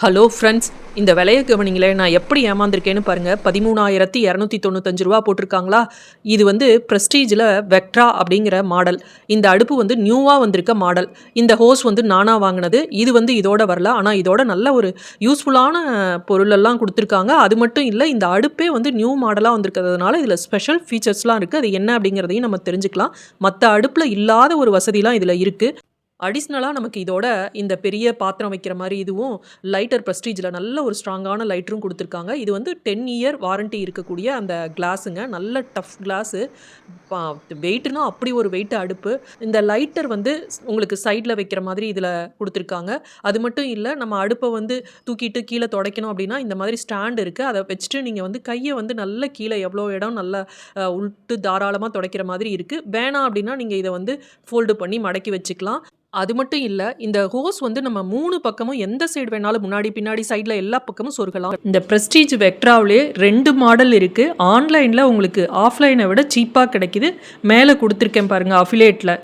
Hello friends இந்த விலையை கவனிங்களே நான் எப்படி ஏமாந்திருக்கேன்னு பாருங்கள் பதிமூணாயிரத்தி இரநூத்தி தொண்ணூத்தஞ்சு ரூபா போட்டிருக்காங்களா? இது வந்து ப்ரெஸ்டீஜில் வெக்ட்ரா அப்படிங்கிற மாடல் இந்த அடுப்பு வந்து நியூவாக வந்திருக்க மாடல் இந்த ஹோஸ் வந்து நானாக வாங்கினது. இது வந்து இதோட வரல. ஆனால் இதோட நல்ல ஒரு யூஸ்ஃபுல்லான பொருளெல்லாம் கொடுத்துருக்காங்க. அது மட்டும் இல்லை இந்த அடுப்பே வந்து நியூ மாடலாக வந்திருக்கிறதுனால இதில் ஸ்பெஷல் ஃபீச்சர்ஸ்லாம் இருக்குது அது என்ன அப்படிங்கிறதையும் நம்ம தெரிஞ்சுக்கலாம். மற்ற அடுப்பில் இல்லாத ஒரு வசதிலாம் இதில் இருக்குது அடிஷ்னலாக நமக்கு இதோட இந்த பெரிய பாத்திரம் வைக்கிற மாதிரி இதுவும் லைட்டர் ப்ரெஸ்டீஜில் நல்ல ஒரு ஸ்ட்ராங்கான லைட்டரும் கொடுத்துருக்காங்க. இது வந்து டென் இயர் வாரண்ட்டி இருக்கக்கூடிய அந்த கிளாஸுங்க நல்ல டஃப் கிளாஸு வெயிட்டுனா அப்படி ஒரு வெயிட்டு அடுப்பு. இந்த லைட்டர் வந்து உங்களுக்கு சைடில் வைக்கிற மாதிரி இதில் கொடுத்துருக்காங்க. அது மட்டும் இல்லை நம்ம அடுப்பை வந்து தூக்கிட்டு கீழே துடைக்கணும் அப்படின்னா இந்த மாதிரி ஸ்டாண்ட் இருக்குது அதை வச்சுட்டு நீங்கள் வந்து கையை வந்து நல்ல கீழே எவ்வளோ இடம் நல்லா உள்ட்டு தாராளமாக துடைக்கிற மாதிரி இருக்குது வேணாம் அப்படின்னா நீங்கள் இதை வந்து ஃபோல்டு பண்ணி மடக்கி வச்சுக்கலாம். அது மட்டும் இல்லை இந்த ஹோஸ் வந்து நம்ம மூணு பக்கமும் எந்த சைடு வேணாலும் முன்னாடி பின்னாடி சைடில் எல்லா பக்கமும் சொருகலாம். இந்த ப்ரெஸ்டீஜ் வெக்ட்ராவிலே ரெண்டு மாடல் இருக்குது ஆன்லைனில் உங்களுக்கு ஆஃப்லைனை விட சீப்பாக கிடைக்குது. மேலே கொடுத்துருக்கேன் பாருங்கள் அஃபிலேட்டில்